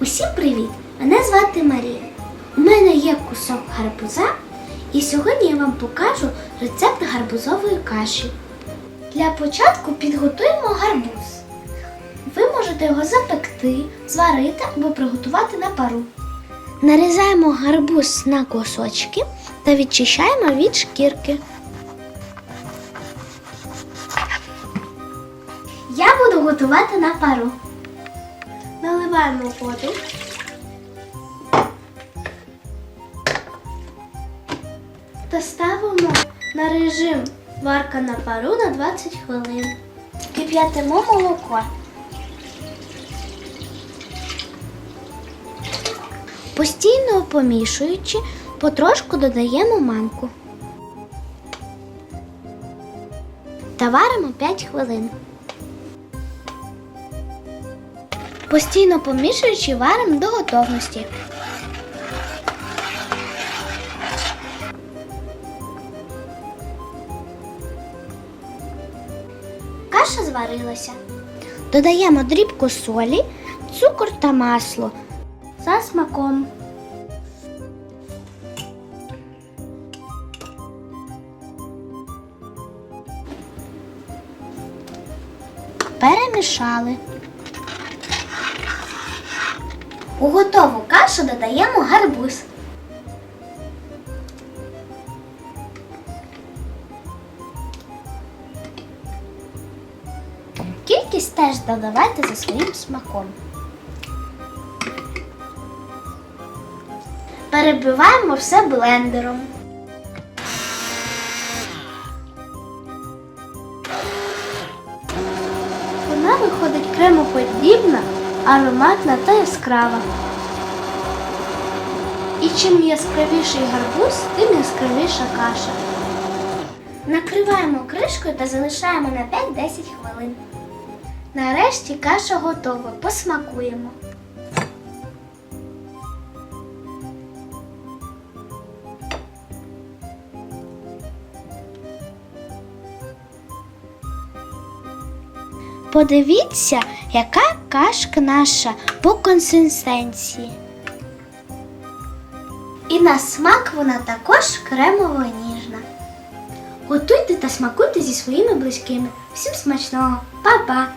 Усім привіт! Мене звати Марія. У мене є кусок гарбуза, і сьогодні я вам покажу рецепт гарбузової каші. Для початку підготуємо гарбуз. Ви можете його запекти, зварити або приготувати на пару. Нарізаємо гарбуз на кусочки та відчищаємо від шкірки. Я буду готувати на пару. Наливаємо воду. Та ставимо на режим варка на пару на 20 хвилин. Кип'ятимо молоко. Постійно помішуючи, потрошку додаємо манку. Та варимо 5 хвилин. Постійно помішуючи, варимо до готовності. Каша зварилася. Додаємо дрібку солі, цукор та масло за смаком. Перемішали. У готову кашу додаємо гарбуз. Кількість теж додавайте за своїм смаком. Перебиваємо все блендером. Вона виходить кремоподібна, ароматна та яскрава. І чим яскравіший гарбуз, тим яскравіша каша. Накриваємо кришкою та залишаємо на 5-10 хвилин. Нарешті каша готова. Посмакуємо. Подивіться, яка кашка наша по консистенції. І на смак вона також кремово ніжна. Готуйте та смакуйте зі своїми близькими. Всім смачного! Па-па!